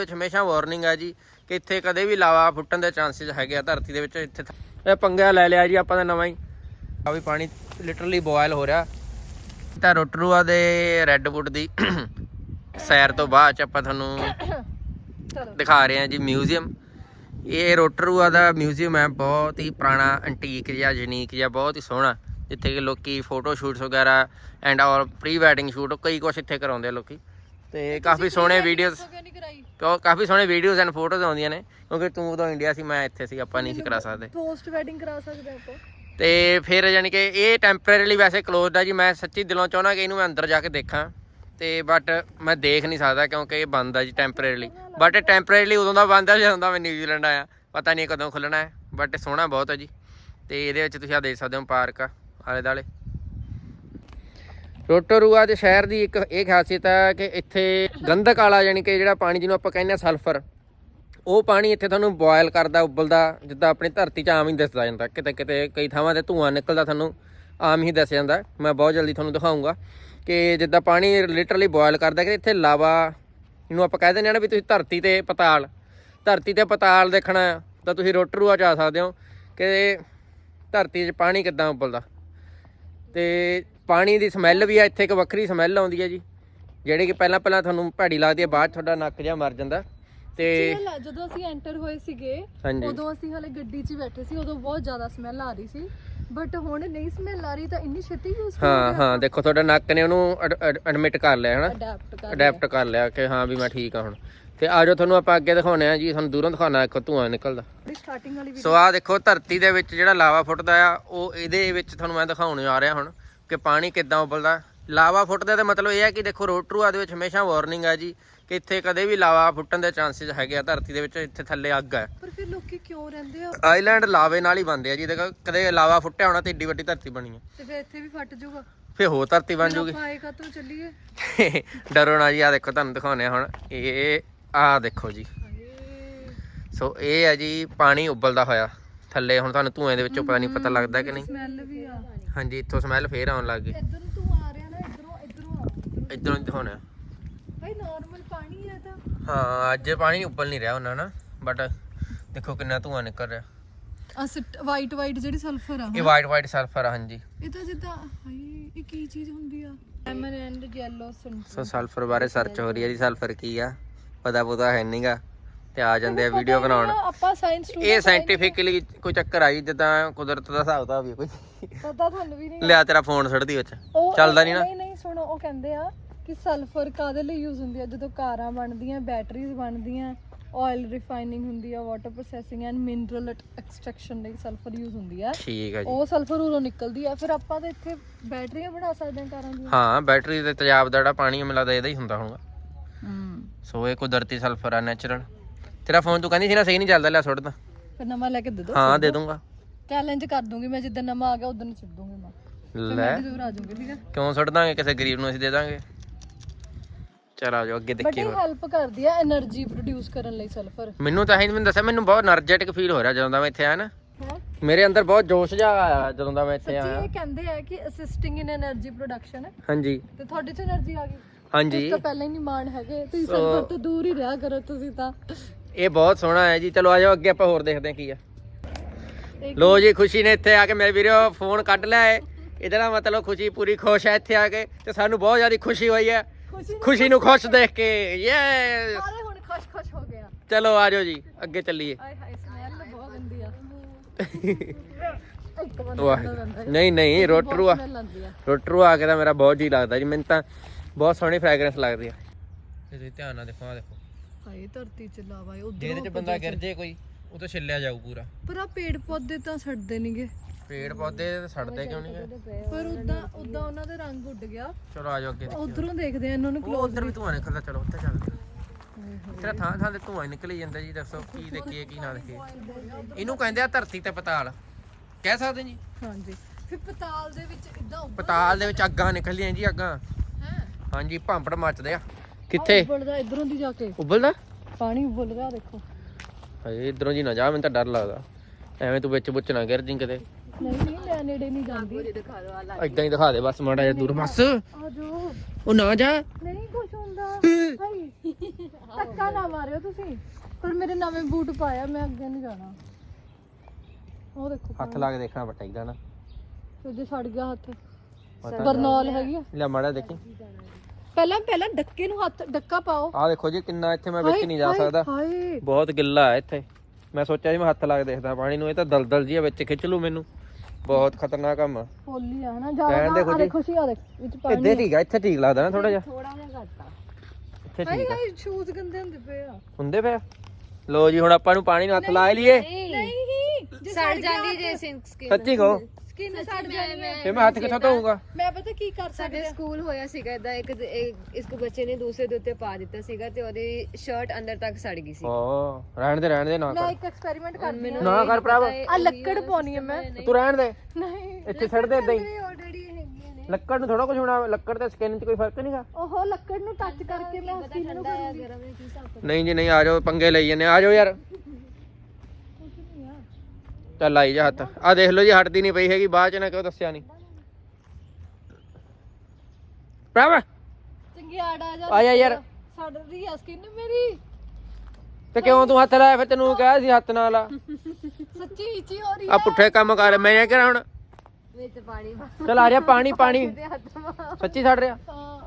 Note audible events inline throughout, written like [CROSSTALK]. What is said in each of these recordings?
ਵਿੱਚ ਹਮੇਸ਼ਾ ਵਾਰਨਿੰਗ ਹੈ ਜੀ ਕਿ ਇੱਥੇ ਕਦੇ ਵੀ ਲਾਵਾ ਫੁੱਟਣ ਦੇ ਚਾਂਸਸ ਹੈਗੇ ਆ ਧਰਤੀ ਦੇ ਵਿੱਚ ਇੱਥੇ ਇਹ ਪੰਗਾ ਲੈ ਲਿਆ ਜੀ ਆਪਾਂ ਦਾ ਨਵਾਂ ਹੀ। ਆ ਵੀ ਪਾਣੀ ਲਿਟਰਲੀ ਬੋਇਲ ਹੋ ਰਿਹਾ। ਤਾਂ ਰੋਟਰੂਆ ਦੇ ਰੈੱਡਵੁੱਡ ਦੀ [COUGHS] ਸੈਰ ਤੋਂ ਬਾਅਦ ਚ ਆਪਾਂ ਤੁਹਾਨੂੰ ਦਿਖਾ ਰਹੇ ਹਾਂ ਜੀ ਮਿਊਜ਼ੀਅਮ ਇਹ ਰੋਟਰੂਆ ਦਾ ਮਿਊਜ਼ੀਅਮ ਹੈ ਬਹੁਤ ਹੀ ਪੁਰਾਣਾ ਐਂਟੀਕ ਜਿਹਾ ਯੂਨੀਕ ਜਿਹਾ ਬਹੁਤ ਹੀ ਸੋਹਣਾ। ਜਿੱਥੇ ਕਿ ਲੋਕੀ ਫੋਟੋ ਸ਼ੂਟਸ ਵਗੈਰਾ ਐਂਡ ਔਰ ਪ੍ਰੀ ਵੈਡਿੰਗ ਸ਼ੂਟ ਕਈ ਕੁਛ ਇੱਥੇ ਕਰਾਉਂਦੇ ਆ ਲੋਕੀ। ਤੇ ਕਾਫੀ ਸੋਹਣੇ ਵੀਡੀਓਜ਼ ਕਿਉਂ? ਕਾਫੀ ਸੋਹਣੇ ਵੀਡੀਓਜ਼ ਐਂਡ ਫੋਟੋਜ਼ ਆਉਂਦੀਆਂ ਨੇ ਕਿਉਂਕਿ ਤੂੰ ਉਦੋਂ ਇੰਡੀਆ ਸੀ ਮੈਂ ਇੱਥੇ ਸੀ ਆਪਾਂ ਨਹੀਂ ਸੀ ਕਰਾ ਸਕਦੇ। ਪੋਸਟ ਵੈਡਿੰਗ ਕਰਾ ਸਕਦੇ ਆਪਾਂ। ਤੇ ਫਿਰ ਯਾਨੀ ਕਿ ਇਹ ਟੈਂਪਰੇਰੀਲੀ ਵੈਸੇ ਕਲੋਜ਼ਡ ਆ ਜੀ ਮੈਂ ਸੱਚੀ ਦਿਲੋਂ ਚਾਹੁੰਦਾ ਕਿ ਇਹਨੂੰ ਮੈਂ ਅੰਦਰ ਜਾ ਕੇ ਦੇਖਾਂ। ਤੇ ਬਟ ਮੈਂ ਦੇਖ ਨਹੀਂ ਸਕਦਾ ਕਿਉਂਕਿ ਇਹ ਬੰਦ ਆ ਜੀ ਟੈਂਪਰੇਰੀਲੀ ਬਟ ਟੈਂਪਰੇਰੀਲੀ ਉਦੋਂ ਦਾ ਬੰਦ ਆ ਜਦੋਂ ਦਾ ਮੈਂ ਨਿਊਜ਼ੀਲੈਂਡ ਆਇਆ। ਪਤਾ ਨਹੀਂ ਕਦੋਂ ਖੁੱਲਣਾ ਹੈ ਬਟ ਸੋਹਣਾ ਬਹੁਤ ਹੈ ਜੀ। ਤੇ ਇਹਦੇ ਵਿੱਚ ਤੁਸੀਂ ਆ ਦੇਖ ਸਕਦੇ ਹੋ ਪਾਰਕ ਆਲੇ ਦਾਲੇ ਰੋਟੋਰੂਆ ਦੇ ਸ਼ਹਿਰ ਦੀ ਇੱਕ ਇਹ ਖਾਸੀਅਤ ਹੈ ਕਿ ਇੱਥੇ ਗੰਧਕ ਵਾਲਾ ਯਾਨੀ ਕਿ ਜਿਹੜਾ ਪਾਣੀ ਜਿਹਨੂੰ ਆਪਾਂ ਕਹਿੰਦੇ ਆ ਸਲਫਰ, ਉਹ ਪਾਣੀ ਇੱਥੇ ਤੁਹਾਨੂੰ ਬੋਇਲ ਕਰਦਾ, ਉਬਲਦਾ, ਜਿੱਦਾਂ ਆਪਣੀ ਧਰਤੀ 'ਚ ਆਮ ਹੀ ਦਿਸਦਾ ਜਾਂਦਾ। ਕਿਤੇ ਕਿਤੇ ਕਈ ਥਾਵਾਂ ਤੇ ਧੂਆਂ ਨਿਕਲਦਾ ਤੁਹਾਨੂੰ ਆਮ ਹੀ ਦੱਸਿਆ ਜਾਂਦਾ। ਮੈਂ ਬਹੁਤ ਜਲਦੀ ਤੁਹਾਨੂੰ ਦਿਖਾਉਂਗਾ ਕਿ ਜਿੱਦਾਂ ਪਾਣੀ ਲਿਟਰਲੀ ਬੋਇਲ ਕਰਦਾ ਕਿ ਇੱਥੇ ਲਾਵਾ ਇਹਨੂੰ ਆਪਾਂ ਕਹਿ ਦਿੰਦੇ ਆ ਨਾ ਵੀ ਤੁਸੀਂ ਧਰਤੀ ਤੇ ਪਤਾਲ, ਧਰਤੀ ਤੇ ਪਤਾਲ ਦੇਖਣਾ ਤਾਂ ਤੁਸੀਂ ਰੋਟਰੂਆ ਚ ਆ ਸਕਦੇ ਹੋ ਕਿ ਧਰਤੀ 'ਚ ਪਾਣੀ ਕਿੱਦਾਂ ਉਬਲਦਾ। ਤੇ ਪਾਣੀ ਦੀ ਸਮੈਲ ਵੀ ਆ ਇੱਥੇ ਇੱਕ ਵੱਖਰੀ ਸਮੈਲ ਆਉਂਦੀ ਹੈ ਜੀ। ਜਿਹੜੀ ਕਿ ਪਹਿਲਾਂ ਪਹਿਲਾਂ ਤੁਹਾਨੂੰ ਭੈੜੀ ਲੱਗਦੀ ਹੈ ਬਾਅਦ ਤੁਹਾਡਾ ਨੱਕ ਜਿਹਾ ਮਰ ਜਾਂਦਾ। ਤੇ ਜਦੋਂ ਅਸੀਂ ਐਂਟਰ ਹੋਏ ਸੀਗੇ ਹਾਂਜੀ। ਉਦੋਂ ਅਸੀਂ ਹਲੇ ਗੱਡੀ 'ਚ ਹੀ ਬੈਠੇ ਸੀ ਉਦੋਂ ਬਹੁਤ ਜ਼ਿਆਦਾ ਸਮੈਲ ਆ ਰਹੀ ਸੀ। ਬਟ ਹੁਣ ਨਹੀਂ ਸਮੈਲ ਆ ਰਹੀ ਤਾਂ ਇੰਨੀ ਛੇਤੀ ਯੂਜ਼ ਹਾਂ ਹਾਂ ਦੇਖੋ ਤੁਹਾਡਾ ਨੱਕ ਨੇ ਉਹਨੂੰ ਐਡਮਿਟ ਕਰ ਲਿਆ ਹਨਾ? ਅਡਾਪਟ ਕਰ ਅਡੈਪਟ ਕਰ ਲਿਆ ਕਿ ਹਾਂ ਵੀ ਮੈਂ ਠੀਕ ਆ ਹੁਣ। ਤੇ ਆਜੋ ਤੁਹਾਨੂੰ ਆਪਾਂ ਅੱਗੇ ਦਿਖਾਉਣੇ ਆ ਜੀ ਤੁਹਾਨੂੰ ਦੂਰੋਂ ਦਿਖਾਉਣਾ ਇੱਕ ਧੂਆਂ ਨਿਕਲਦਾ। ਸਟਾਰਟਿੰਗ ਵਾਲੀ ਸੋ ਆ ਦੇਖੋ ਧਰਤੀ ਦੇ ਵਿੱਚ ਜਿਹੜਾ ਲਾਵਾ ਫੁੱਟਦਾ ਆ ਉਹ ਇਹਦੇ ਵਿੱਚ ਤੁਹਾਨੂੰ ਮੈਂ ਦਿਖਾਉਣ ਆ ਰਿਹਾ ਹੁਣ। ਕਿ ਪਾਣੀ ਕਿੱਦਾਂ ਉਬਲਦਾ। ਲਾਵਾ ਫੁੱਟਦਾ ਦਾ ਮਤਲਬ ਇਹ ਹੈ ਕਿ ਦੇਖੋ ਰੋਟਰੂਆ ਦੇ ਵਿੱਚ ਹਮੇਸ਼ਾ ਵਾਰਨਿੰਗ ਹੈ ਜੀ ਕਿ ਇੱਥੇ ਕਦੇ ਵੀ ਲਾਵਾ ਫੁੱਟਣ ਦੇ ਚਾਂਸਸ ਹੈਗੇ ਆ ਧਰਤੀ ਦੇ ਵਿੱਚ ਇੱਥੇ ਥੱਲੇ ਅੱਗ ਹੈ। ਪਰ ਫਿਰ ਲੋਕੀ ਕਿਉਂ ਰਹਿੰਦੇ ਆ? ਆਈਲੈਂਡ ਲਾਵੇ ਨਾਲ ਹੀ ਬਣਦੇ ਆ ਜੀ। ਦੇਖੋ ਕਦੇ ਲਾਵਾ ਫੁੱਟਿਆ ਹੋਣਾ ਤੇ ਏਡੀ ਵੱਡੀ ਧਰਤੀ ਬਣੀ ਹੈ ਤੇ ਫਿਰ ਇੱਥੇ ਵੀ ਫਟ ਜਾਊਗਾ। ਫੇ ਹੋਰ ਧਰਤੀ ਬਣ ਜੂਗੀ। ਆਪਾਂ ਤੋਂ ਚੱਲੀਏ? [LAUGHS] ਡਰੋ ਨਾ ਜੀ ਆ ਦੇਖੋ ਤੁਹਾਨੂੰ ਦਿਖਾਉਣੇ ਆ ਹੁਣ। ਇਹ ਆ ਦੇਖੋ ਜੀ। ਸੋ ਇਹ ਹੈ ਜੀ ਪਾਣੀ ਉਬਲਦਾ ਹੋਇਆ। ਥੱਲੇ ਹੁਣ ਤੁਹਾਨੂੰ ਧੂਏ ਦੇ ਵਿੱਚੋਂ ਪਤਾ ਨਹੀਂ ਪਤਾ ਲੱਗਦਾ ਕਿ ਨਹੀਂ। ਸਮੈਲ ਵੀ ਆ ਹਾਂਜੀ ਇੱਥੋਂ ਸਮੈਲ ਫੇਰ ਆਉਣ ਲੱਗ ਗਈ। ਇੱਧਰ ਨੂੰ ਤੂੰ ਆ ਰਿਹਾ ਨਾ ਇੱਧਰੋਂ ਇੱਧਰੋਂ ਆ। ਇੱਧਰੋਂ। ਇਧਰੋਂ ਹੀ ਦਿਖਾਉਣਾ ਭਾਈ ਨਾਰਮਲ ਪਾਣੀ ਹੈ ਤਾਂ। ਹਾਂ ਅੱਜ ਪਾਣੀ ਉੱਬਲ ਨਹੀਂ ਰਿਹਾ ਉਹਨਾਂ ਨਾ ਬਟ ਦੇਖੋ ਕਿੰਨਾ ਧੂਆਂ ਨਿਕਲ ਰਿਹਾ। ਅਸ ਵਾਈਟ ਵਾਈਟ ਜਿਹੜੀ ਸਲਫਰ ਆ ਇਹ ਵਾਈਟ ਵਾਈਟ ਸਲਫਰ ਆ ਹਾਂਜੀ। ਇਹ ਤਾਂ ਜਿੱਦਾਂ ਹਾਏ ਇਹ ਕੀ ਚੀਜ਼ ਹੁੰਦੀ ਆ? ਲੈਮਨ ਐਂਡ ਯੈਲੋ ਸਨ ਸੋ ਸਲਫਰ ਬਾਰੇ ਸਰਚ ਹੋ ਰਹੀ ਹੈ ਜੀ ਸਲਫਰ ਕੀ ਆ? ਪਤਾ ਪਤਾ ਹੈ ਨਹੀਂਗਾ ਤੇ ਆ ਜਾਂਦੇ ਆ ਵੀਡੀਓ ਬਣਾਉਣ। ਆਪਾਂ ਸਾਇੰਸ ਇਹ ਸਾਇੰਟੀਫਿਕਲੀ ਕੋਈ ਚੱਕਰ ਆਈ ਜਿੱਦਾਂ ਕੁਦਰਤ ਦਾ ਹਿਸਾਬ ਤਾਂ ਵੀ ਕੋਈ। ਪਤਾ ਤੁਹਾਨੂੰ ਵੀ ਨਹੀਂ ਲਿਆ ਤੇਰਾ ਫੋਨ ਛੱਡਦੀ ਵਿੱਚ। ਚੱਲਦਾ ਨਹੀਂ ਨਾ ਨਹੀਂ ਨਹੀਂ ਸੁਣੋ ਉਹ ਕਹਿੰਦੇ ਆ ਕਿ ਸਲਫਰ ਕਾਦੇ ਲਈ ਯੂਜ਼ ਹੁੰਦੀ ਆ? ਜਦੋਂ ਕਾਰਾਂ ਬਣਦੀਆਂ ਬੈਟਰੀਜ਼ ਬਣਦੀਆਂ ਆਇਲ ਰਿਫਾਈਨਿੰਗ ਹੁੰਦੀ ਆ water processing and mineral extraction ਲਈ ਸਲਫਰ ਯੂਜ਼ ਹੁੰਦੀ ਆ। ਠੀਕ ਹੈ ਜੀ। ਉਹ ਸਲਫਰ ਉਰੋਂ ਨਿਕਲਦੀ ਆ। ਫਿਰ ਆਪਾਂ ਤਾਂ ਇੱਥੇ ਬੈਟਰੀਆਂ ਬਣਾ ਸਕਦੇ ਹਾਂ ਕਾਰਾਂ ਦੀਆਂ। ਹਾਂ ਬੈਟਰੀ ਦੇ ਤੇਜ਼ਾਬ ਦਾ ਜਿਹੜਾ ਪਾਣੀ ਆ, ਮੈਨੂੰ ਲੱਗਦਾ ਇਹਦਾ ਹੀ ਹੁੰਦਾ ਹੋਊਗਾ। ਹੂੰ। ਸੋ ਇਹ ਕੁਦਰਤੀ ਸਲਫਰ ਆ ਨੈਚੁਰਲ ਤੇਰਾ ਫੋਨ ਤੂੰ ਕਹਿੰਦੀ ਸੀ ਨਾ ਸਹੀ ਨਹੀਂ ਚੱਲਦਾ ਲੈ ਸੁੱਟ ਦਾਂ ਫਿਰ ਨਵਾਂ ਲੈ ਕੇ ਦੇ ਦੋ ਹਾਂ ਦੇ ਦੂੰਗਾ। ਚੈਲੰਜ ਕਰ ਦੂੰਗੀ ਮੈਂ ਜਿੱਦਣ ਨਵਾਂ ਆ ਗਿਆ ਉਦੋਂ ਛੱਡ ਦੂੰਗੀ ਮੈਂ। ਲੈ। ਤੇ ਦੂਰ ਆ ਜਾਊਂਗੀ ਠੀਕ ਹੈ? ਕਿਉਂ ਸੁੱਟ ਦਾਂਗੇ? ਕਿਸੇ ਗਰੀਬ ਨੂੰ ਅਸੀਂ ਦੇ ਦਾਂਗੇ। ਚਲ ਆ ਜਾਓ ਅੱਗੇ ਬਟ ਦੇਖੀਏ ਹੈਲਪ ਕਰਦੀ ਆ એનર્ਜੀ ਪ੍ਰੋਡਿਊਸ ਕਰਨ ਲਈ ਸਲਫਰ ਮੈਨੂੰ ਤਾਂ ਹੀ ਮੈਨੂੰ ਦੱਸਿਆ ਮੈਨੂੰ ਬਹੁਤ એનર્ਜੈਟਿਕ ਫੀਲ ਹੋ ਰਿਹਾ ਜਦੋਂ ਦਾ ਮੈਂ ਇੱਥੇ ਆਇਆ ਨਾ। ਮੇਰੇ ਅੰਦਰ ਬਹੁਤ ਜੋਸ਼ ਜਿਹਾ ਆਇਆ ਜਦੋਂ ਦਾ ਮੈਂ ਇੱਥੇ ਆਇਆ। ਇਹ ਕਹਿੰਦੇ ਆ ਕਿ ਅਸਿਸਟਿੰਗ ਇਨ એનર્ਜੀ ਪ੍ਰੋਡਕਸ਼ਨ ਹਾਂਜੀ। ਤੇ ਤੁਹਾਡੇ ਚ એનર્ਜੀ ਆ ਗਈ? ਇਸ ਤੋਂ ਪਹਿਲਾਂ ਹੀ ਨਹੀਂ ਮਾਣ ਹੈਗੇ। ਤੁਸੀਂ ਸਲਫਰ ਤੋਂ ਦੂਰ ਹੀ ਰਿਹਾ ਕਰੋ ਤੁਸੀਂ ਤਾਂ। ਇਹ ਬਹੁਤ ਸੋਹਣਾ ਹੈ ਜੀ। ਚਲੋ ਆ ਜਾਓ ਅੱਗੇ ਆਪਾਂ ਹੋਰ ਦੇਖਦੇ ਹਾਂ ਕੀ ਆ। ਲੋ ਜੀ ਖੁਸ਼ੀ ਨੇ ਇੱਥੇ ਆ ਕੇ ਮੇਰੇ ਵੀਰੋ ਫੋਨ ਕੱਢ ਲਿਆ ਹੈ ਇਹਦਾ ਨਾ ਮਤਲਬ ਖੁਸ਼ੀ ਪੂਰੀ ਖੁਸ਼ ਹੈ ਇੱਥੇ ਆ ਕੇ ਤੇ ਸਾਨੂੰ ਬਹੁਤ ਜ਼ਿਆਦਾ ਖੁਸ਼ੀ ਹੋਈ ਹੈ। ਖੁਸ਼ੀ ਖੁਸ਼ੀ ਨੂੰ ਖੁਸ਼ ਦੇਖ ਕੇ ਯੈਸ ਸਾਰੇ ਹੁਣ ਖੁਸ਼-ਖੁਸ਼ ਹੋ ਗਏ ਆ। ਚਲੋ ਆ ਜਾਓ ਜੀ ਅੱਗੇ ਚੱਲੀਏ। ਆਏ ਹਾਏ ਸਮੈਲ ਬਹੁਤ ਗੰਦੀ ਆ। [LAUGHS] ਵਾਹ ਨਹੀਂ ਨਹੀਂ ਰੋਟਰੂ ਆ। ਸਮੈਲ ਆਉਂਦੀ ਆ। ਰੋਟਰੂ ਆ ਕੇ ਤਾਂ ਮੇਰਾ ਬਹੁਤ ਜੀ ਲੱਗਦਾ ਜੀ ਮੈਨੂੰ ਤਾਂ ਬਹੁਤ ਸੋਹਣੀ ਫ੍ਰੈਗਰੈਂਸ ਲੱਗਦੀ ਆ। ਤੇ ਤੁਸੀਂ ਧਿਆਨ ਨਾਲ ਦੇਖੋ ਆ ਦੇਖੋ। ਹਾਏ ਧਰਤੀ ਚ ਲਾਵਾ ਇਹਦੇ ਉਧਰ ਚ ਬੰਦਾ ਗਿਰ ਜੇ ਕੋਈ ਉਹ ਤਾਂ ਛਿੱਲਿਆ ਜਾਊ ਪੂਰਾ। ਪਰ ਆ ਪੇੜ ਪੌਦੇ ਤਾਂ ਛੱਡਦੇ ਨਹੀਂਗੇ। ਪੇੜ ਪੌਦੇ ਸੜਦੇ ਕਿਉਂ ਨਹੀਂ ਪਰ ਉਦਾਂ ਉਦਾਂ ਉਹਨਾਂ ਦਾ ਰੰਗ ਉੱਡ ਗਿਆ। ਚਲੋ ਆ ਜਾਓ ਅੱਗੇ। ਉਧਰੋਂ ਦੇਖਦੇ ਆ ਇਹਨਾਂ ਨੂੰ ਉਹ ਉਧਰ ਵੀ ਧੂਆਂ ਨਿਕਲਦਾ ਚਲੋ ਉੱਥੇ ਚੱਲਦੇ ਤੇਰਾ ਥਾਂ ਥਾਂ ਤੇ ਧੂਆਂ ਹੀ ਨਿਕਲੀ ਜਾਂਦਾ ਜੀ ਦੱਸੋ ਕੀ ਦੇਖੀਏ ਕੀ ਨਾ ਦੇਖੀਏ। ਇਹਨੂੰ ਕਹਿੰਦੇ ਆ ਧਰਤੀ ਤੇ ਪਤਾਲ। ਕਹਿ ਸਕਦੇ ਜੀ? ਹਾਂਜੀ। ਫਿਰ ਪਤਾਲ ਦੇ ਵਿੱਚ ਇਦਾਂ ਉੱਪਰ ਪਤਾਲ ਦੇ ਵਿੱਚ ਅੱਗਾਂ ਨਿਕਲੀਆਂ ਜੀ ਅੱਗਾਂ। ਹੈ। ਹਾਂਜੀ ਭਾਂਪੜ ਮੱਚਦੇ ਆ। ਕਿੱਥੇ? ਉੱਬਲਦਾ ਇਧਰੋਂ ਦੀ ਜਾ ਕੇ। ਉਬਲਦਾ? ਪਾਣੀ ਉੱਬਲ ਰਿਹਾ ਦੇਖੋ। ਹਏ ਇਧਰੋਂ ਜੀ ਨਾ ਜਾ ਮੈਨੂੰ ਤਾਂ ਡਰ ਲੱਗਦਾ। ਐਵੇਂ ਤੂੰ ਵਿੱਚ ਬੁੱਚ ਨਾ ਗਿਰ ਜੀ ਕਿਤੇ। ਨਹੀਂ ਨਹੀਂ ਮੈਂ ਨੇੜੇ ਨਹੀਂ ਜਾਂਦੀ। ਇਦਾਂ ਹੀ ਦਿਖਾ ਦੇ ਬਸ ਮਾੜਾ ਜਿਹਾ ਦੂਰ। ਬਸ। ਆ ਜਾਓ। ਉਹ ਨਾ ਜਾ। ਨਹੀਂ ਕੁਛ ਹੁੰਦਾ। [LAUGHS] ਧੱਕਾ ਨਾ ਮਾਰਿਓ ਤੁਸੀਂ। ਪਰ ਮੇਰੇ ਨਵੇਂ ਬੂਟ ਪਾਇਆ ਮੈਂ ਅੱਗੇ ਨਹੀਂ ਜਾਣਾ। ਉਹ ਦੇਖੋ ਹੱਥ ਲਾ ਕੇ ਦੇਖਣਾ ਪਟਾਈਦਾ ਨਾ। ਫਿਰ ਜੇ ਸੜ ਗਿਆ ਹੱਥ। ਬਰਨੌਲ ਹੈਗੀ ਆ। ਲੈ ਮਾੜਾ ਦੇਖੀ। ਪਹਿਲਾਂ ਪਹਿਲਾਂ ਡੱਕੇ ਨੂੰ ਹੱਥ ਡੱਕਾ ਪਾਓ। ਆਹ ਦੇਖੋ ਜੀ ਕਿੰਨਾ ਇੱਥੇ ਮੈਂ ਵਿੱਚ ਨਹੀਂ ਜਾ ਸਕਦਾ। ਹਾਏ। ਬਹੁਤ ਗਿੱਲਾ ਹੈ ਇੱਥੇ। ਮੈਂ ਸੋਚਿਆ ਸੀ ਮੈਂ ਹੱਥ ਲਾ ਕੇ ਦੇਖਦਾ ਪਾਣੀ ਨੂੰ ਇਹ ਤਾਂ ਦਲਦਲ ਜੀ ਆ ਵਿੱਚ ਖਿੱਚ ਲੂ ਮੈਨੂੰ। ਬਹੁਤ ਖਤਰਨਾਕ ਕੰਮ ਆ ਹੋਲੀ ਆ ਹਨਾ ਰਹਿਣ ਦੇ ਜ਼ਿਆਦਾ ਆ ਖੁਸ਼ੀ। ਦੇਖੋ ਸੀ ਆ ਦੇਖ ਵਿੱਚ ਪਾਣੀ ਇੱਥੇ ਠੀਕ ਆ। ਇੱਥੇ ਠੀਕ ਲੱਗਦਾ ਨਾ ਥੋੜਾ ਜਿਹਾ। ਥੋੜਾ ਜਿਹਾ ਘੱਟ ਆ। ਇੱਥੇ ਹਾਏ ਠੀਕ ਆ। ਹਾਏ ਸ਼ੂਜ਼ ਗੰਦੇ ਹੁੰਦੇ ਪਏ ਆ। ਹੁੰਦੇ ਪਿਆ ਲੋ ਜੀ ਹੁਣ ਆਪਾਂ ਨੂੰ ਪਾਣੀ ਨੂੰ ਹੱਥ ਲਾ ਹੀ ਲਈਏ। ਨਹੀਂ ਜੇ ਸੜ ਜਾਂਦੀ ਜੇ ਸੱਚੀ ਕਹੋ। ਜਾਣੀ ਹੈ ਫੇ ਮੈਂ ਹੱਥ ਕਿੱਥੋਂ ਧੋਊਗਾ? ਮੈਂ ਪਤਾ ਕੀ ਕਰ ਸਾਡੇ ਸਕਦੇ ਸਕੂਲ ਹੋਇਆ ਸੀਗਾ ਇਦਾਂ ਇੱਕ ਇੱਕ- ਇਸ ਬੱਚੇ ਨੇ ਦੂਸਰੇ ਦੇ ਉੱਤੇ ਪਾ ਦਿੱਤਾ ਸੀਗਾ ਤੇ ਉਹਦੀ ਸ਼ਰਟ ਅੰਦਰ ਤੱਕ ਸੜ ਗਈ ਸੀ। ਓ ਰਹਿਣ ਦੇ ਰਹਿਣ ਦੇ ਨਾ ਮੈਂ ਕਰ। ਇੱਕ ਐਕਸਪੈਰੀਮੈਂਟ ਕਰਨੀ ਆ ਨਾ ਕਰ ਭਰਾਵਾ। ਆ ਲੱਕੜ ਪਾਉਣੀ ਹੈ ਮੈਂ ਤੂੰ ਰਹਿਣ ਦੇ। ਨਹੀਂ। ਇੱਥੇ ਛੱਡ ਦੇ ਇਦਾਂ ਹੀ। ਆਲਰੇਡੀ ਹੈਗੀਆਂ ਨੇ। ਲੱਕੜ ਨੂੰ ਥੋੜਾ ਕੁਝ ਹੋਣਾ ਲੱਕੜ ਤੇ ਸਕਿਨ 'ਚ ਕੋਈ ਫ਼ਰਕ ਨਹੀਂਗਾ? ਉਹ ਲੱਕੜ ਨੂੰ ਟੱਚ ਕਰਕੇ ਮੈਂ ਨੂੰ ਕਰੂੰਗੀ ਨਹੀਂ ਜੀ ਨਹੀਂ ਆ ਜਾਓ ਪੰਗੇ ਲਈ ਜੰਨੇ ਆ ਜਾਓ ਯਾਰ। ਚੱਲ ਆਈ ਜਾ ਹੱਥ। ਆ ਦੇਖ ਲਓ ਜੀ ਹਟਦੀ ਨਹੀਂ ਪਈ ਹੈਗੀ ਬਾਅਦ ਚ ਨਾ ਕਿਉਂ ਦੱਸਿਆ ਨਹੀਂ। ਭਰਾਵਾ। ਚੰਗੀ ਆੜ ਆ ਜਾ। ਆ ਜਾ ਯਾਰ। ਸੜ ਰਹੀ ਆ ਸਕਿਨ ਮੇਰੀ। ਤੇ ਕਿਉਂ ਤੂੰ ਹੱਥ ਲਾਇਆ ਫਿਰ ਤੈਨੂੰ ਕਿਹਾ ਸੀ ਹੱਥ ਨਾ ਲਾ ਸੱਚੀ ਇੱਚੀ ਹੋ ਰਹੀ ਆ ਪੁੱਠੇ ਕੰਮ ਕਰ ਮੈਂ ਇਹ ਕਰਾਂ ਹੁਣ। ਵਿੱਚ ਪਾਣੀ ਚੱਲ ਆ ਜਾ ਪਾਣੀ ਪਾਣੀ। ਸੱਚੀ ਛੱਡ ਰਿਹਾ?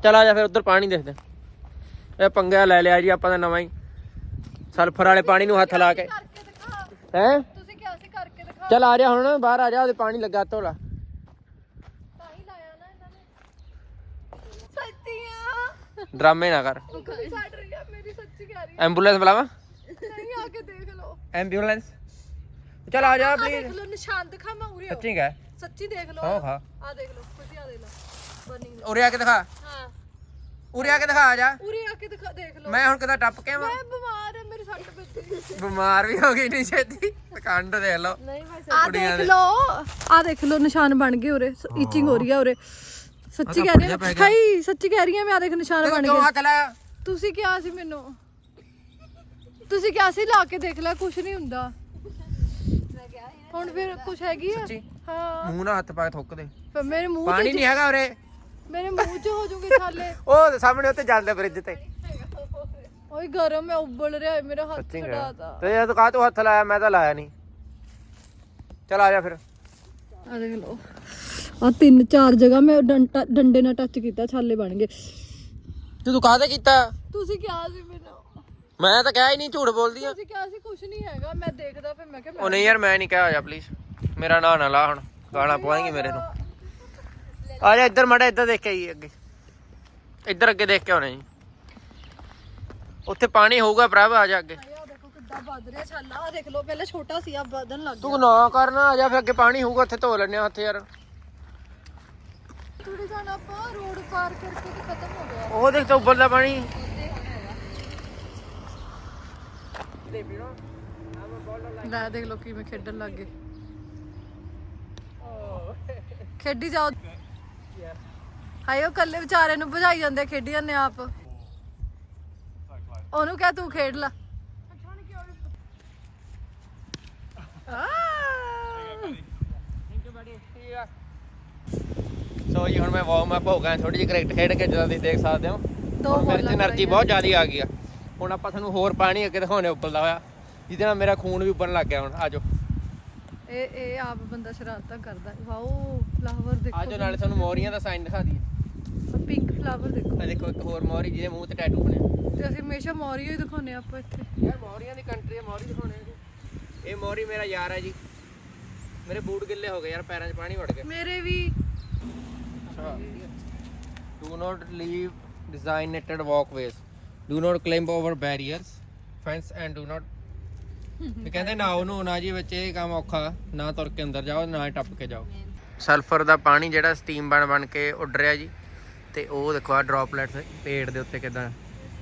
ਚੱਲ ਆ ਜਾ ਫਿਰ ਉਧਰ ਪਾਣੀ ਦੇਖਦੇ। ਇਹ ਪੰਗਾ ਲੈ ਲਿਆ ਜੀ ਆਪਾਂ ਦਾ ਨਵਾਂ ਹੀ। ਸਲਫਰ ਵਾਲੇ ਪਾਣੀ ਨੂੰ ਹੱਥ ਲਾ ਕੇ। ਹੈ ਤੁਸੀਂ ਕਿਹਾ ਸੀ ਕਰਕੇ ਦਿਖਾ ਚੱਲ ਆ ਜਾ ਹੁਣ ਬਾਹਰ ਆ ਜਾ ਉਹਦੇ ਪਾਣੀ ਲੱਗਾ ਧੋਲਾ। ਤਾਂ ਹੀ ਲਾਇਆ ਨਾ ਇਹਨਾਂ ਨੇ ਸੱਚੀਆਂ। ਡਰਾਮੇ ਨਾ ਕਰ। ਉਂਗਲੀ ਸੜ ਰਹੀ ਆ ਮੇਰੀ ਸੱਚੀ ਕਹਿ ਰਹੀ ਐਂਬੂਲੈਂਸ ਬੁਲਾਵਾ? ਨਹੀਂ ਆ ਕੇ ਦੇਖ ਲਓ। ਐਂਬੂਲੈਂਸ? ਚੱਲ ਆ ਜਾ ਆ ਪਲੀਜ਼ ਦੇਖ ਲਓ ਨਿਸ਼ਾਨ ਦਿਖਾ ਮੈਂ ਉਰੇ ਸੱਚੀ ਕਹਿ। ਸੱਚੀ ਦੇਖ ਲਓ ਸੌ ਖਾ ਆ ਦੇਖ ਲਓ ਖੁਦ ਆ ਦੇਖ ਲਓ। ਬਰਨਿੰਗ ਉਰੇ ਆ ਕੇ ਦਿਖਾ। ਹਾਂ। ਉਰੇ ਆ ਕੇ ਦਿਖਾ ਆ ਜਾ। ਉਰੇ ਆ ਕੇ ਦਿਖਾ ਦੇਖ ਲਓ। ਮੈਂ ਹੁਣ ਕਿਦਾਂ ਟੱਪ ਕੇ ਆਵਾਂ? ਮੈਂ ਬਿਮਾਰ ਹਾਂ ਮੇਰੀ ਸੱਟ ਵੱਜੀ ਬਿਮਾਰ ਵੀ ਹੋ ਗਈ ਨਹੀਂ ਛੇਤੀ। ਕੰਡ ਦੇਖ ਲਓ। ਨਹੀਂ ਆ ਦੇਖ ਲਓ। ਆ ਦੇਖ ਲਓ ਨਿਸ਼ਾਨ ਬਣ ਗਏ ਉਰੇ। ਈਚਿੰਗ ਹੋ ਰਹੀ ਆ ਉਰੇ। ਸੱਚੀ ਕਹਿ ਰਹੀ ਹਾਂ ਹਾਈ ਸੱਚੀ ਕਹਿ ਰਹੀ ਹਾਂ ਮੈਂ ਆ ਦੇਖ ਨਿਸ਼ਾਨ ਬਣ ਗਏ ਹੱਥ ਲਾਇਆ? ਤੁਸੀਂ ਕਿਹਾ ਸੀ ਮੈਨੂੰ। ਤੁਸੀਂ ਕਿਹਾ ਸੀ ਲਾ ਕੇ ਦੇਖ ਲੈ ਕੁਝ ਨਹੀਂ ਹੁੰਦਾ। ਹੁਣ ਫਿਰ ਕੁਝ ਹੈਗੀ ਆ? ਹਾਂ। ਮੂੰਹ ਨਾਲ ਹੱਥ ਪਾ ਕੇ ਥੁੱਕ ਦੇ। ਪਰ ਮੇਰੇ ਮੂੰਹ ਪਾਣੀ ਨਹੀਂ ਹੈਗਾ ਉਰੇ। ਮੇਰੇ ਮੂੰਹ 'ਚ ਹੋ ਜੂਗੀ ਛਾਲੇ [LAUGHS] ਉਹ ਸਾਹਮਣੇ ਉੱਤੇ ਚੱਲਦੇ ਫ੍ਰਿਜ ਤੇ। ਓਏ ਗਰਮ ਹੈ ਉਬਲ ਰਿਹਾ ਹੈ, ਮੇਰਾ ਹੱਥ ਸੱਚੀ ਛੜਾਤਾ ਤੇ। ਇਹ ਤੂੰ ਕਾਹ ਤੂੰ ਹੱਥ ਲਾਇਆ ਮੈਂ ਤਾਂ ਲਾਇਆ ਨਹੀਂ। ਚੱਲ ਆ ਜਾ ਫਿਰ। ਆ ਦੇਖ ਲਓ। ਆ ਤਿੰਨ ਚਾਰ ਜਗ੍ਹਾ ਮੈਂ ਡੰਡਾ- ਡੰਡੇ ਨਾਲ ਟੱਚ ਕੀਤਾ ਛਾਲੇ ਬਣ ਗਏ। ਤੂੰ ਤੂੰ ਕਾਹਦੇ ਕੀਤਾ? ਤੁਸੀਂ ਕਿਹਾ ਸੀ ਮੈਨੂੰ। ਮੈਂ ਤਾਂ ਕਿਹਾ ਹੀ ਨਹੀਂ ਝੂਠ ਬੋਲਦੀ ਆ। ਤੁਸੀਂ ਕਿਹਾ ਸੀ ਕੁਝ ਨਹੀਂ ਹੈਗਾ ਮੈਂ ਦੇਖਦਾ ਫਿਰ ਮੈਂ ਕਿਹਾ ਉਹ ਨਹੀਂ ਯਾਰ ਮੈਂ ਨਹੀਂ ਕਿਹਾ ਆ ਜਾ ਪਲੀਜ਼ ਮੇਰਾ ਨਾਂ ਨਾ ਲਾ ਹੁਣ। ਗਾਣਾ ਪਵਾਏਂਗੇ ਮੇਰੇ ਨੂੰ ਆ ਜਾ ਇੱਧਰ ਮੜਾ ਇੱਧਰ ਦੇਖ ਕੇ ਆਈ ਅੱਗੇ। ਇੱਧਰ ਅੱਗੇ ਦੇਖ ਕੇ ਆਉਣਾ ਜੀ। ਉੱਥੇ ਪਾਣੀ ਹੋਊਗਾ ਭਰਾ ਆ ਜਾ ਅੱਗੇ। ਦੇਖੋ ਕਿੱਦਾਂ ਵੱਧ ਰਿਹਾ ਛਾਲਾ। ਆ ਦੇਖ ਲਓ ਪਹਿਲਾਂ ਛੋਟਾ ਸੀ ਆ ਵਧਣ ਲੱਗ ਗਿਆ। ਤੂੰ ਨਾ ਕਰਨਾ ਆ ਜਾ ਫਿਰ ਅੱਗੇ ਪਾਣੀ ਹੋਊਗਾ ਉੱਥੇ ਧੋ ਲੈਣੇ ਹੱਥ ਯਾਰ। ਥੋੜੀ ਜਾਣਾ ਆਪਾਂ ਰੋਡ ਪਾਰ ਕਰਕੇ ਤੇ ਖਤਮ ਹੋ ਗਿਆ। ਉਹ ਦੇਖ ਪਾਣੀ। ਲੈ ਦੇਖ ਲਓ ਕਿਵੇਂ ਖੇਡਣ ਲੱਗ ਗਏ। ਖੇਡੀ ਜਾਓ। ਹਾਏ ਉਹ ਕੱਲੇ ਵਿਚਾਰੇ ਨੂੰ ਭਜਾਈ ਜਾਂਦੇ ਖੇਡੀ ਜਾਂਦੇ ਆਪ। ਉਹਨੂੰ ਕਹਿ ਤੂੰ ਖੇਡ ਲੈ। ਸੋ ਜੀ ਹੁਣ ਮੈਂ ਵਾਰਮ ਅਪ ਹੋ ਗਿਆ ਥੋੜੀ ਜਿਹੀ ਕ੍ਰਿਕਟ ਖੇਡ ਕੇ ਜਦੋਂ ਤੁਸੀਂ ਦੇਖ ਸਕਦੇ ਹੋ। ਦੋ ਮੇਰੇ ਚ એનર્ਜੀ ਬਹੁਤ ਜ਼ਿਆਦਾ ਆ ਗਈ ਆ। ਹੁਣ ਆਪਾਂ ਤੁਹਾਨੂੰ ਹੋਰ ਪਾਣੀ ਅੱਗੇ ਦਿਖਾਉਣੇ ਉੱਬਲਦਾ ਹੋਇਆ। ਜਿਹਦੇ ਨਾਲ ਮੇਰਾ ਖੂਨ ਵੀ ਉੱਪਰ ਲੱਗ ਗਿਆ ਹੁਣ। ਆਜੋ ਇਹ ਇਹ ਆਪ ਬੰਦਾ ਸ਼ਰਾਰਤਾਂ ਕਰਦਾ ਹੈ। ਵਾਓ ਫਲਾਵਰ ਦੇਖੋ ਆਜੋ ਨਾਲੇ ਤੁਹਾਨੂੰ ਮੋਰੀਆਂ ਦਾ ਸਾਈਨ ਦਿਖਾ ਦਈਏ। ਪਿੰਕ ਫਲਾਵਰ ਦੇਖੋ। ਆ ਦੇਖੋ ਇੱਕ ਹੋਰ ਮੋਰੀ ਜਿਹਦੇ ਮੂੰਹ ਤੇ ਟੈਟੂ ਬਣਿਆ। ਤੇ ਅਸੀਂ ਹਮੇਸ਼ਾ ਮੌਰੀਓ ਹੀ ਦਿਖਾਉਂਦੇ ਹਾਂ ਆਪਾਂ ਇੱਥੇ। ਯਾਰ ਮੋਰੀਆਂ ਦੀ ਕੰਟਰੀ ਆ ਮੋਰੀ ਦਿਖਾਉਣੇ ਆ। ਇਹ ਮੋਰੀ ਮੇਰਾ ਯਾਰ ਹੈ ਜੀ। ਮੇਰੇ ਬੂਟ ਗਿੱਲੇ ਹੋ ਗਏ ਯਾਰ ਪੈਰਾਂ 'ਚ ਪਾਣੀ ਵੜ ਗਿਆ। ਮੇਰੇ ਵੀ। Do not leave designated walkways. Do not climb over barriers, fence and do not ਇਹ ਕਹਿੰਦੇ ਨਾ ਉਹਨੂੰ ਨਾ ਜੀ ਵਿੱਚ ਇਹ ਕੰਮ ਔਖਾ ਨਾ ਤੁਰ ਕੇ ਅੰਦਰ ਜਾਓ ਨਾ ਟੱਪ ਕੇ ਜਾਓ। ਸਲਫਰ ਦਾ ਪਾਣੀ ਜਿਹੜਾ ਸਟੀਮ ਬਣ ਬਣ ਕੇ ਉੱਡ ਰਿਹਾ ਜੀ ਤੇ ਉਹ ਦੇਖੋ ਆ ਡ੍ਰੌਪਲੇਟਸ ਪੇੜ ਦੇ ਉੱਤੇ ਕਿਦਾਂ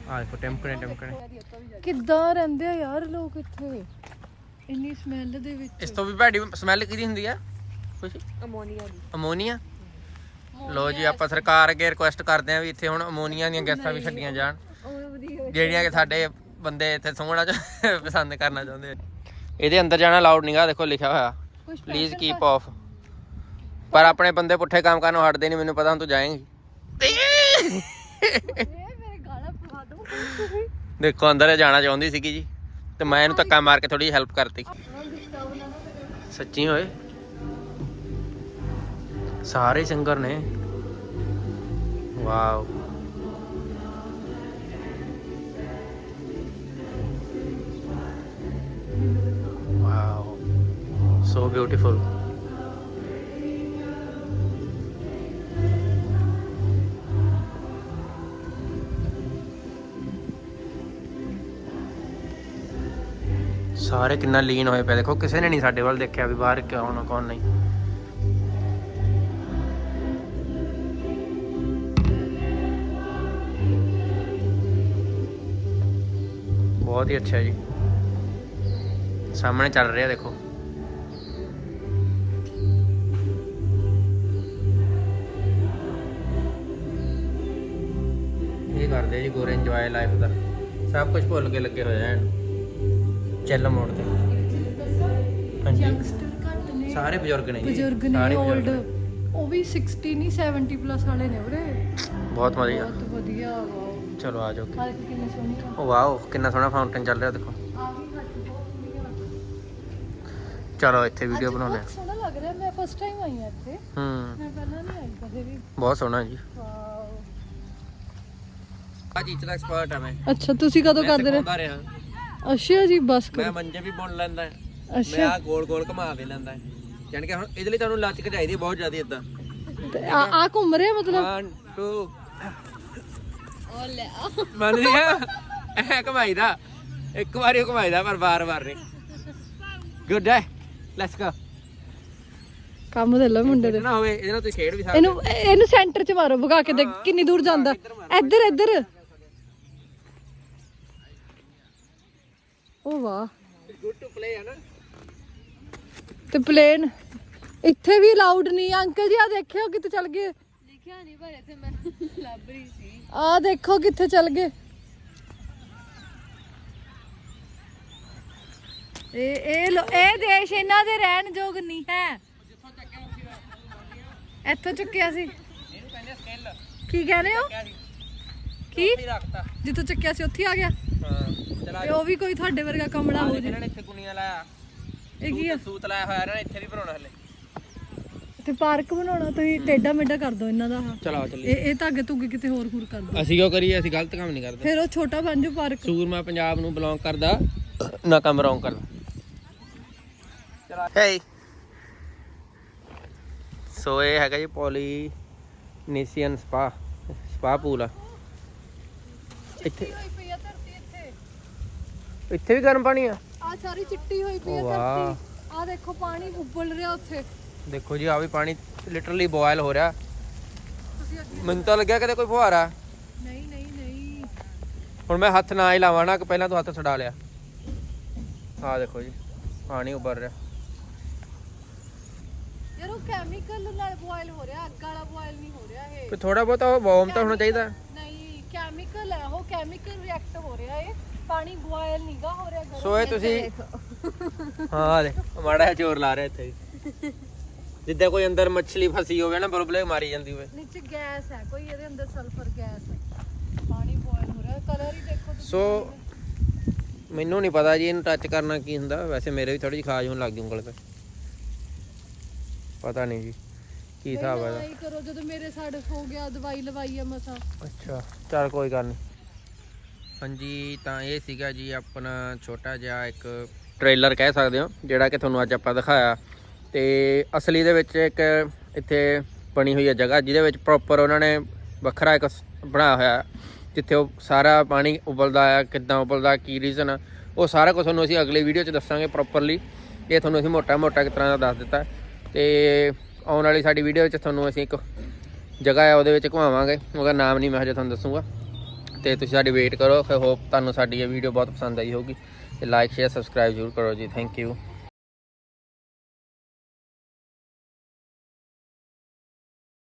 ਆ ਦੇਖੋ ਟੈਂਪਰੇ ਟੈਂਪਰੇ ਕਿੱਦਾਂ ਰਹਿੰਦੇ ਆ ਯਾਰ ਲੋਕ ਇੱਥੇ? ਇੰਨੀ ਸਮੈਲ ਦੇ ਵਿੱਚ। ਇਸ ਤੋਂ ਵੀ ਭੈੜੀ ਸਮੈਲ ਕਿਹਦੀ ਹੁੰਦੀ ਆ? ਕੁਛ ਅਮੋਨੀਆ ਦੀ। ਅਮੋਨੀਆ ਲੋ ਜੀ ਆਪਾਂ ਸਰਕਾਰ ਅੱਗੇ ਰਿਕੁਐਸਟ ਕਰਦੇ ਆਂ ਵੀ ਇੱਥੇ ਹੁਣ ਅਮੋਨੀਆ ਦੀਆਂ ਗੈਸਾਂ ਵੀ ਛੱਡੀਆਂ ਜਾਣ। ਜਿਹੜੀਆਂ ਕਿ ਸਾਡੇ ਬੰਦੇ ਇੱਥੇ ਸੋਹਣਾ ਚ ਪਸੰਦ ਕਰਨਾ ਚਾਹੁੰਦੇ ਆ। ਇਹਦੇ ਅੰਦਰ ਜਾਣਾ ਅਲਾਉਡ ਨਹੀਂਗਾ ਦੇਖੋ ਲਿਖਿਆ ਹੋਇਆ। ਪਲੀਜ਼ ਕੀਪ ਆਫ ਪਰ ਆਪਣੇ ਬੰਦੇ ਪੁੱਠੇ ਕੰਮ ਕਰਨੋਂ ਹਟਦੇ ਨਹੀਂ ਮੈਨੂੰ ਪਤਾ ਹੁਣ ਤੂੰ ਜਾਏਂਗੀ। ਇਹ ਮੇਰੇ ਗਾਲਾਂ ਪਵਾ ਦੋ। ਤੁਸੀਂ ਦੇਖੋ ਅੰਦਰ ਇਹ ਜਾਣਾ ਚਾਹੁੰਦੀ ਸੀਗੀ ਜੀ ਤੇ ਮੈਂ ਇਹਨੂੰ ਧੱਕਾ ਮਾਰ ਕੇ ਥੋੜੀ ਹੈਲਪ ਕਰਤੀ। ਸੱਚੀ ਹੋਏ ਸਾਰੇ ਸਿੰਗਰ ਨੇ। ਵਾਓ ਸੋ ਬਿਊਟੀਫੁਲ ਸਾਰੇ ਕਿੰਨਾ ਲੀਨ ਹੋਏ ਪਏ ਦੇਖੋ ਕਿਸੇ ਨੇ ਨਹੀਂ ਸਾਡੇ ਵੱਲ ਦੇਖਿਆ ਵੀ ਬਾਹਰ ਕੌਣ ਆ ਕੌਣ ਨਹੀਂ ਬਹੁਤ ਹੀ ਅੱਛਾ ਜੀ ਸਾਹਮਣੇ ਚੱਲ ਰਿਹਾ ਦੇਖੋ ਕਰਦੇ ਜੀ ਗੋਰੇ ਇੰਜੋਏ ਲਾਈਫ ਦਾ। ਸਭ ਕੁਝ ਭੁੱਲ ਕੇ ਲੱਗੇ ਹੋਏ ਐਨ। ਚੱਲ ਮੋੜ ਤੇ। ਹਾਂਜੀ। ਯੰਗਸਟਰ ਘੱਟ ਨੇ ਸਾਰੇ ਬਜ਼ੁਰਗ ਨੇ ਜੀ। ਬਜ਼ੁਰਗ ਨੇ ਸਾਰੇ 올ਡ ਬਜ਼ੁਰਗ ਨੇ। ਉਹ ਵੀ 60 ਨਹੀਂ 70 ਪਲੱਸ ਵਾਲੇ ਨੇ ਉਰੇ। ਬਹੁਤ ਵਧੀਆ। ਬਹੁਤ ਵਧੀਆ ਚਲੋ ਆ ਜਾਓ। ਕਿ ਕਿੰਨੇ ਸੋਹਣੀ। ਆ ਵਾਓ ਕਿੰਨਾ ਸੋਹਣਾ ਫਾਊਂਟੇਨ ਚੱਲ ਰਿਹਾ ਦੇਖੋ। ਆ ਵੀ ਬਹੁਤ ਵਧੀਆ। ਚਲੋ ਇੱਥੇ ਵੀਡੀਓ ਅੱਜ ਬਣਾਉਂਦੇ ਬਹੁਤ ਸੋਹਣਾ ਲੱਗ ਰਿਹਾ ਮੈਂ ਫਸਟ ਟਾਈਮ ਆਈ ਹਾਂ ਇੱਥੇ। ਹਾਂ। ਹੂੰ ਮੈਂ ਪਹਿਲਾਂ ਨਹੀਂ ਆਈ ਕਦੇ ਵੀ। ਬਹੁਤ ਸੋਹਣਾ ਜੀ। ਵਾਓ ਅੱਛਾ ਤੁਸੀਂ ਕਦੋਂ ਕਰਦੇ ਰਹੇ? ਅੱਛਾ ਜੀ ਬਸ ਮੈਂ ਮੰਜੇ ਵੀ ਬੁਣ ਲੈਂਦਾ। ਮੈਂ ਆ ਗੋਲ ਗੋਲ ਘੁਮਾ ਵੀ ਲੈਂਦਾ। ਜਾਨ ਕਿ ਹੁਣ ਇਹਦੇ ਲਈ ਤੁਹਾਨੂੰ ਲਚਕ ਚਾਹੀਦੀ ਬਹੁਤ ਜ਼ਿਆਦਾ ਇਦਾਂ ਆ ਆ ਘੁੰਮ ਰਿਹਾ ਮਤਲਬ? 1 2 ਇੱਕ ਵਾਰੀ ਘੁਮਾਈਦਾ ਪਰ ਵਾਰ-ਵਾਰ ਨਹੀਂ। ਗੁੱਡ ਹੈ ਲੈਟਸ ਗੋ ਕੰਮ ਦੇ ਲੈ ਮੁੰਡੇ ਦੇ। ਨਾ ਹੋਵੇ ਇਹਦੇ ਨਾਲ ਤੁਸੀਂ ਖੇਡ ਵੀ ਸਕਦੇ ਇਹਨੂੰ ਇਹਨੂੰ ਸੈਂਟਰ 'ਚ ਮਾਰੋ ਭਗਾ ਕੇ ਦੇਖ ਕਿੰਨੀ ਦੂਰ ਜਾਂਦਾ। ਇੱਧਰ ਇੱਧਰ। ਉਹ ਵਾਹ। ਗੁੱਡ ਟੂ ਪਲੇ ਹੈ ਨਾ। ਤੇ ਪਲੇਨ ਇੱਥੇ ਵੀ ਅਲਾਉਡ ਨਹੀਂ ਅੰਕਲ ਜੀ ਆ ਦੇਖਿਓ ਕਿੱਥੇ ਚੱਲ ਗਏ। ਲਿਖਿਆ ਨਹੀਂ ਪਰ ਇੱਥੇ ਮੈਂ [LAUGHS] ਲੱਭ ਰਹੀ ਸੀ। ਆ ਦੇਖੋ ਕਿੱਥੇ ਚੱਲ ਗਏ। ਇਹ ਇਹ ਇਹ ਦੇਸ਼ ਇਹਨਾਂ ਦੇ ਰਹਿਣ ਯੋਗ ਨਹੀਂ ਹੈ। ਇੱਥੋਂ ਚੱਕਿਆ ਸੀ। ਇਹਨੂੰ ਕਹਿੰਦੇ ਸਕਿੱਲ ਕੀ ਕਹਿੰਦੇ ਹੋ? ਕੀ? ਜਿੱਥੋਂ ਚੱਕਿਆ ਸੀ ਉੱਥੇ ਆ ਗਿਆ। ਹਾਂ। ਤੇ ਉਹ ਵੀ ਕੋਈ ਤੁਹਾਡੇ ਵਰਗਾ ਕਮਲਾ ਹੋ ਜੇ। ਇਹਨਾਂ ਨੇ ਇੱਥੇ ਗੁੰਨੀਆਂ ਲਾਇਆ। ਇਹ ਕੀ ਆ? ਸੂਤ- ਲਾਇਆ ਹੋਇਆ ਇਹਨਾਂ ਨੇ ਇੱਥੇ ਵੀ ਬਣਾਉਣਾ ਹਲੇ। ਤੇ ਪਾਰਕ ਬਣਾਉਣਾ ਤੁਸੀਂ ਟੇਡਾ ਮੇਡਾ ਕਰ ਦੋ ਇਹਨਾਂ ਦਾ। ਆਹ। ਚਲੋ ਚੱਲੀਏ। ਇਹ ਇਹ ਧਾਗੇ ਧੁੱਗੇ ਕਿਤੇ ਹੋਰ ਹੋਰ ਕਰ ਦੋ ਅਸੀਂ ਕਿਉਂ ਕਰੀਏ? ਅਸੀਂ ਗਲਤ ਕੰਮ ਨਹੀਂ ਕਰਦੇ। ਫਿਰ ਉਹ ਛੋਟਾ ਬਣ ਜੂ ਪਾਰਕ। ਸੂਰਮਾ ਪੰਜਾਬ ਨੂੰ ਬਿਲੋਂਗ ਕਰਦਾ ਨਾ ਕੰਮ ਰੌਂਗ ਕਰਦਾ। ਹੇ ਸੋ ਇਹ ਹੈਗਾ ਜੀ Polynesian spa spa pool ਆ। ਇੱਥੇ ਇੱਥੇ ਵੀ ਗਰਮ ਪਾਣੀ ਆ? ਆ ਸਾਰੀ ਚਿੱਟੀ ਹੋਈ ਪਈ ਆ ਓ ਵਾਹ। ਧਰਤੀ ਆ ਦੇਖੋ ਪਾਣੀ ਉੱਬਲ ਰਿਹਾ ਉੱਥੇ। ਦੇਖੋ ਜੀ ਆ ਵੀ ਪਾਣੀ ਲਿਟਰਲੀ ਬੋਇਲ ਹੋ ਰਿਹਾ। ਤੁਸੀਂ ਅੱਗੇ ਮੈਨੂੰ ਤਾਂ ਲੱਗਿਆ ਕਿਤੇ ਕੋਈ ਫੁਹਾਰਾ। ਨਹੀਂ ਨਹੀਂ ਨਹੀਂ। ਹੁਣ ਮੈਂ ਹੱਥ ਨਾ ਹੀ ਲਾਵਾਂ ਨਾ ਕਿ ਪਹਿਲਾਂ ਤੂੰ ਹੱਥ ਛਡਾ ਲਿਆ। ਆ ਦੇਖੋ ਜੀ ਪਾਣੀ ਉੱਬਲ ਰਿਹਾ। ਯਾਰ ਉਹ ਕੈਮੀਕਲ ਨਾਲ ਬੋਇਲ ਹੋ ਰਿਹਾ ਅੱਗ ਵਾਲਾ ਬੋਇਲ ਨਹੀਂ ਹੋ ਰਿਹਾ ਇਹ। ਕੋਈ ਥੋੜਾ ਬਹੁਤਾ ਵਾਰਮ ਤਾਂ ਹੋਣਾ ਚਾਹੀਦਾ। ਨਹੀਂ ਕੈਮੀਕਲ ਹੈ ਉਹ ਕੈਮੀਕਲ ਰਿਐਕਟ ਹੋ ਰਿਹਾ ਇਹ। ਪਾਣੀ ਬੋਇਲ ਨਹੀਂਗਾ ਹੋ ਰਿਹਾ ਗਰਮ। ਸੋ ਇਹ ਤੁਸੀਂ ਹਾਂ ਦੇ ਮਾੜਾ ਜਿਹਾ ਜ਼ੋਰ ਲਾ ਰਿਹਾ ਇੱਥੇ। ਵੀ। ਜਿੱਦਾਂ ਕੋਈ ਅੰਦਰ ਮੱਛਲੀ ਫਸੀ ਹੋਵੇ ਨਾ ਬਰਬਲੇ ਮਾਰੀ ਜਾਂਦੀ ਹੋਵੇ। ਨੀਚੇ ਗੈਸ ਹੈ ਕੋਈ ਇਹਦੇ ਅੰਦਰ ਸਲਫਰ ਗੈਸ ਹੈ। ਪਾਣੀ ਬੋਇਲ ਹੋ ਰਿਹਾ ਕਲਰ ਹੀ ਦੇਖੋ ਤੁਸੀਂ। ਸੋ ਮੈਨੂੰ ਨਹੀਂ ਪਤਾ ਜੀ ਇਹਨੂੰ ਟੱਚ ਕਰਨਾ ਕੀ ਹੁੰਦਾ। ਵੈਸੇ ਮੇਰੇ ਵੀ ਥੋੜੀ ਜਿਹੀ ਖਾਜ ਹੋਣ ਲੱਗ ਗਈ ਉਂਗਲ ਤੇ। ਪਤਾ ਨਹੀਂ ਜੀ ਕੀ ਹਿਸਾਬ ਹੈ ਇਹਦਾ। ਦਵਾਈ ਕਰੋ ਜਦੋਂ ਮੇਰੇ ਸੜ ਹੋ ਗਿਆ ਦਵਾਈ ਲਵਾਈ ਆ ਮਸਾਂ। ਅੱਛਾ ਚਲ ਕੋਈ ਗੱਲ ਨਹੀਂ ਹਾਂਜੀ, ਤਾਂ ਇਹ ਸੀਗਾ ਜੀ ਆਪਣਾ ਛੋਟਾ ਜਿਹਾ ਇੱਕ ਟ੍ਰੇਲਰ ਕਹਿ ਸਕਦੇ ਹੋ, ਜਿਹੜਾ ਕਿ ਤੁਹਾਨੂੰ ਅੱਜ ਆਪਾਂ ਦਿਖਾਇਆ। ਤੇ ਅਸਲੀ ਦੇ ਵਿੱਚ ਇੱਕ ਇੱਥੇ ਬਣੀ ਹੋਈ ਹੈ ਜਗ੍ਹਾ, ਜਿਹਦੇ ਵਿੱਚ ਪ੍ਰੋਪਰ ਉਹਨਾਂ ਨੇ ਵੱਖਰਾ ਇੱਕ ਬਣਾਇਆ ਹੋਇਆ ਜਿੱਥੇ ਉਹ ਸਾਰਾ ਪਾਣੀ ਉਬਲਦਾ ਆ, ਕਿੱਦਾਂ ਉਬਲਦਾ, ਕੀ ਰੀਜ਼ਨ ਆ, ਉਹ ਸਾਰਾ ਕੁਝ ਤੁਹਾਨੂੰ ਅਸੀਂ ਅਗਲੀ ਵੀਡੀਓ 'ਚ ਦੱਸਾਂਗੇ ਪ੍ਰੋਪਰਲੀ ਇਹ ਤੁਹਾਨੂੰ ਅਸੀਂ ਮੋਟਾ ਮੋਟਾ ਇੱਕ ਤਰ੍ਹਾਂ ਦਾ ਦੱਸ ਦਿੱਤਾ ਤੇ ਆਉਣ ਵਾਲੀ ਸਾਡੀ ਵੀਡੀਓ ਵਿੱਚ ਤੁਹਾਨੂੰ ਅਸੀਂ ਇੱਕ ਜਗ੍ਹਾ ਆ, ਉਹਦੇ ਵਿੱਚ ਘੁਮਾਵਾਂਗੇ, ਉਹਦਾ ਨਾਮ ਨਹੀਂ ਮੈਂ ਹਜੇ ਤੁਹਾਨੂੰ ਦੱਸੂਗਾ। ਤੇ ਤੁਸੀਂ ਸਾਡੀ ਵੇਟ ਕਰੋ। ਫਿਰ ਹੋਪ ਤੁਹਾਨੂੰ ਸਾਡੀ ਇਹ ਵੀਡੀਓ ਬਹੁਤ ਪਸੰਦ ਆਈ ਹੋਊਗੀ। ਤੇ ਲਾਈਕ ਸ਼ੇਅਰ ਸਬਸਕ੍ਰਾਈਬ ਜ਼ਰੂਰ ਕਰੋ ਜੀ। Thank you